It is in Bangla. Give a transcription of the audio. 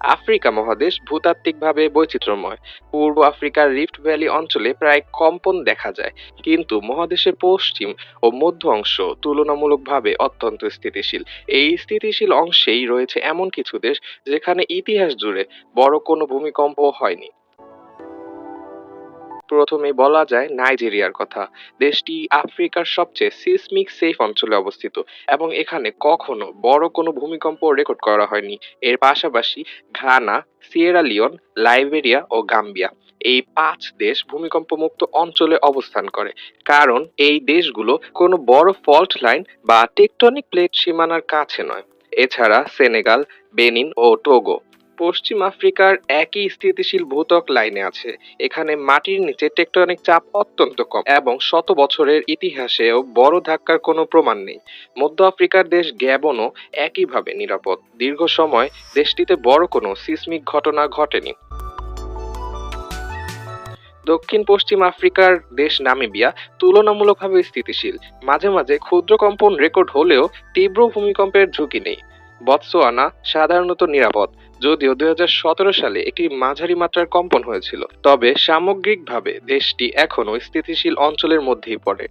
আফ্রিকা মহাদেশ ভূতাত্ত্বিকভাবে বৈচিত্র্যময়। পূর্ব আফ্রিকার রিফ্ট ভ্যালি অঞ্চলে প্রায় কম্পন দেখা যায়, কিন্তু মহাদেশের পশ্চিম ও মধ্য অংশ তুলনামূলকভাবে অত্যন্ত স্থিতিশীল। এই স্থিতিশীল অংশেই রয়েছে এমন কিছু দেশ যেখানে ইতিহাস জুড়ে বড় কোনো ভূমিকম্প হয়নি। প্রথমে বলা যায় নাইজেরিয়ার কথা। দেশটি আফ্রিকার সবচেয়ে সিসমিক সেফ অঞ্চলে অবস্থিত এবং এখানে কখনো বড় কোনো ভূমিকম্প রেকর্ড করা হয়নি। এর পাশাপাশি ঘানা, সিয়েরা লিওন, লাইবেরিয়া ও গাম্বিয়া এই পাঁচ দেশ ভূমিকম্প মুক্ত অঞ্চলে অবস্থান করে। কারণ এই দেশগুলো কোনো বড় ফল্ট লাইন বা টেকটনিক প্লেট সীমানার কাছে নয়। এছাড়া সেনেগাল, বেনিন ও টোগো পশ্চিম আফ্রিকার একই স্থিতিশীল ভূত্বক লাইনে আছে। এখানে মাটির নিচে টেকটনিক চাপ অত্যন্ত কম এবং শত বছরের ইতিহাসেও বড় ধাক্কার কোনো প্রমাণ নেই। মধ্য আফ্রিকার দেশ গ্যাবনও একইভাবে নিরাপদ। দীর্ঘ সময় দেশটিতে বড় কোনো সিসমিক ঘটনা ঘটেনি। দক্ষিণ পশ্চিম আফ্রিকার দেশ নামিবিয়া তুলনামূলকভাবে স্থিতিশীল। মাঝে মাঝে ক্ষুদ্র কম্পন রেকর্ড হলেও তীব্র ভূমিকম্পের ঝুঁকি নেই। বৎসোয়ানা সাধারণত নিরাপদ, যদিও দু হাজার সতেরো সালে একটি মাঝারি মাত্রার কম্পন হয়েছিল। তবে সামগ্রিকভাবে দেশটি এখনও স্থিতিশীল অঞ্চলের মধ্যেই পড়ে।